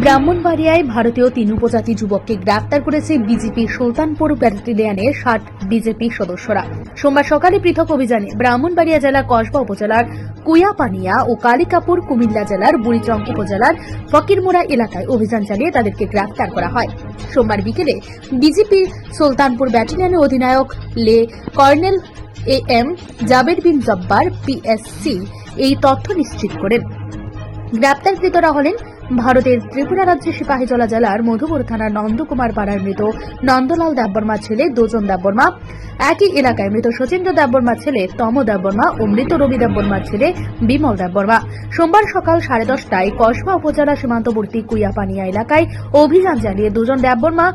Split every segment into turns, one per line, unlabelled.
ব্রাহ্মণবাড়িয়ায় ভারতীয় তিন উপজাতি যুবককে গ্রেপ্তার করেছে বিজেপি সুলতানপুর ব্যাটালিয়নের ষাট বিজেপি সদস্যরা। সোমবার সকালে পৃথক অভিযানে ব্রাহ্মণবাড়িয়া জেলা কসবা উপজেলার কুয়াপানিয়া ও কালিকাপুর কুমিল্লা জেলার বুড়িচং উপজেলার ফকিরমোড়া এলাকায় অভিযান চালিয়ে তাদেরকে গ্রেপ্তার করা হয়। সোমবার বিকেলে বিজেপি সুলতানপুর ব্যাটালিয়নের অধিনায়ক লে colonel A M Jaber bin Jabbar PSC এই তথ্য নিশ্চিত করেন। গ্রেপ্তারকৃতরা হলেন ভারতের ত্রিপুরা রাজ্যের সিপাহীজলা জেলার মধুপুর থানার নন্দকুমার পাড়ার মৃত নন্দলাল দেববর্মার ছেলে দোজন দেববর্মা। একই এলাকায় মৃত সচিন্দ্র দেববর্মার ছেলে তম দেববর্মা ও মৃত রবি দেববর্মার ছেলে বিমল দেববর্মা। সোমবার সকাল সাড়ে দশটায় কসবা উপজেলা সীমান্তবর্তী কুইয়াপানিয়া এলাকায় অভিযান চালিয়ে দুজন দেববর্মা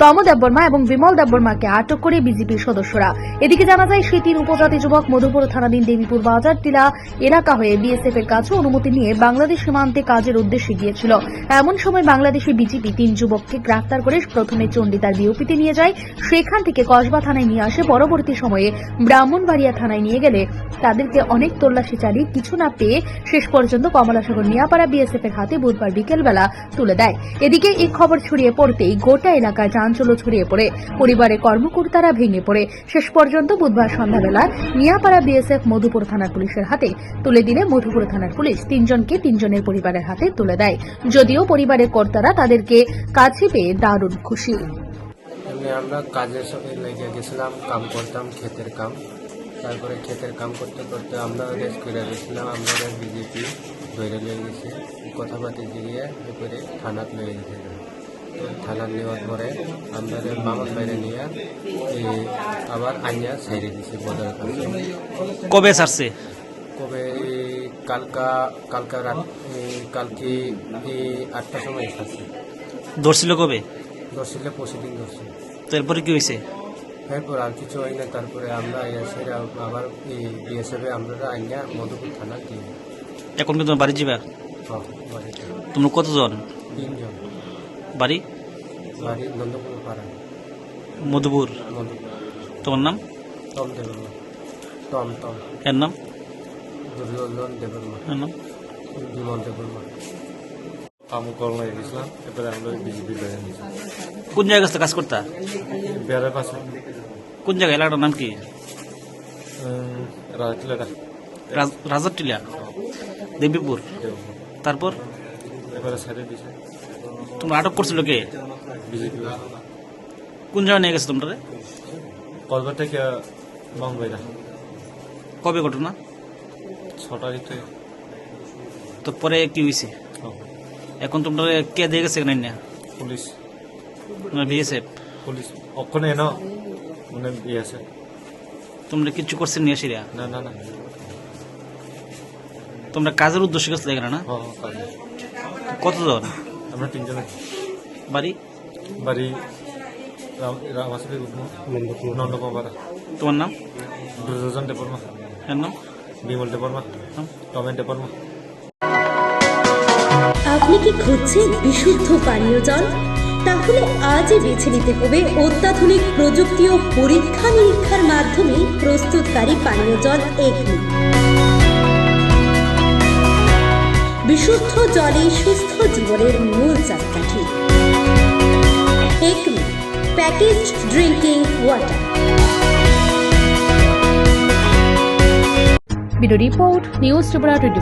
তম দেববর্মা এবং বিমল দেববর্মাকে আটক করে বিজেপির সদস্যরা। এদিকে জানা যায়, সেই তিন উপজাতি যুবক মধুপুর থানাধীন দেবীপুর বাজার, টিলা এলাকা হয়ে বিএসএফ এর কাছে অনুমতি নিয়ে বাংলাদেশ সীমান্তে কাজের উদ্দেশ্যে গিয়েছিল। এমন সময় বাংলাদেশি বিজেপি তিন যুবককে গ্রেফতার করে প্রথমে চণ্ডীদার বিওপিতে নিয়ে যায়। সেখান থেকে কসবা থানায় নিয়ে আসে। পরবর্তী সময়ে ব্রাহ্মণবাড়িয়া থানায় নিয়ে গেলে তাদেরকে অনেক তল্লাশি চালিয়ে কিছু না পেয়ে শেষ পর্যন্ত কমলাসাগর নিয়াপাড়া বিএসএফ এর হাতে বুধবার বিকেলবেলা তুলে দেয়। এদিকে এই খবর ছড়িয়ে পড়তেই গোটা এলাকায় চাঞ্চল্য ছড়িয়ে পড়ে। পরিবারের কর্মকর্তারা ভেঙে পড়ে। শেষ পর্যন্ত বুধবার সন্ধ্যাবেলা নিয়াপাড়া বিএসএফ মধুপুর থানার পুলিশের হাতে তুলে দিলে মধুপুর থানার পুলিশ। তিনজনকে তিনজনের পরিবারের হাতে তুলে দেয়। যদিও পরিবারের কর্তারা তাদেরকে কাছে পেয়ে দারুণ খুশি।
আমরা কাজের সঙ্গে লেগে গেছিলাম, কাম করতাম, ক্ষেতের কাম। তারপরে ক্ষেতের কাম করতে করতে আমরা রেস্ট করে গেছিলাম আমরা বিজেপি ধরে নিয়ে গেছি। কথাবার্তা দিয়ে এরপরে থানাত নিয়ে গেছে তো থানাত নেওয়ার পরে আমরা মামার বাইরে নিয়ে আবার আইয়া ছেড়ে দিছি কাছে
কবে ছাড়ছে?
কবে কালকা কালকা রাত কালকে এই আটটার সময় এসেছে
ধরছিল কবে?
ধরছিলে পরশু দিন ধরছে
তারপরে কি হয়েছে?
এরপর আর কিছু হয় না তারপরে আমরা এসে আবার বিএসএফে আমরা আইনা মধুপুর থানা দিই
এখন কিন্তু বাড়ি যাবা?
হ্যাঁ,
তোমরা কতজন?
তিনজন।
বাড়ি?
বাড়ি নন্দপুর পাড়া
মধুপুর। তোমার নাম?
টম দেবর্মা টম টম
এর নাম?
দুর্যোধন দেবর্মা
এর নাম?
বিমল দেবর্মা
কাম করার গেছিলাম এবারে আমরা বিজেপি
কোন জায়গায় কাজ করতা?
বেড়ার পাশে।
কোন জায়গায়? এলাকাটার নাম কি?
রাজটিলাটা
রাজ- রাজার টিলা দেবীপুর। তারপর?
এবারে ছেড়ে দিছে।
তোমরা আটক করছিল কে?
বিজেপি।
কোন জায়গায় নিয়ে গেছে তোমরা
কলকাতা থেকে বাম্বাইরা
কবে ঘটনা?
ছটা দিতে।
তো পরে কি হয়েছে এখন তোমরা কে দিয়ে গেছে না
পুলিশ।
বিএসএফ?
পুলিশ। ওখানে না মানে ইয়ে আছে।
তোমরা কিচ্ছু করছেন নিয়ে আসিরা?
না না না।
তোমরা কাজের উদ্দেশ্যে গেছিলে না?
হ্যাঁ হ্যাঁ,
কতজন?
আমরা তিনজন
বাড়ি?
বাড়ি নন্দকুমার।
তোমার নাম?
দুর্যোধন দেবর্মা
এর নাম?
বিমল দেবর্মা
নাম?
টমেন দেবর্মা
আপনি কি খুঁজছেন বিশুদ্ধ পানীয় জল? তাহলে আজই বেছে নিতে হবে অত্যাধুনিক প্রযুক্তি ও পরীক্ষা নিরীক্ষার মাধ্যমে প্রস্তুতকারী পানীয় জল এগনি। বিশুদ্ধ জলে সুস্থ জীবনের মূল চাকাঠি। Acme package drinking water
Video news Tribuna twenty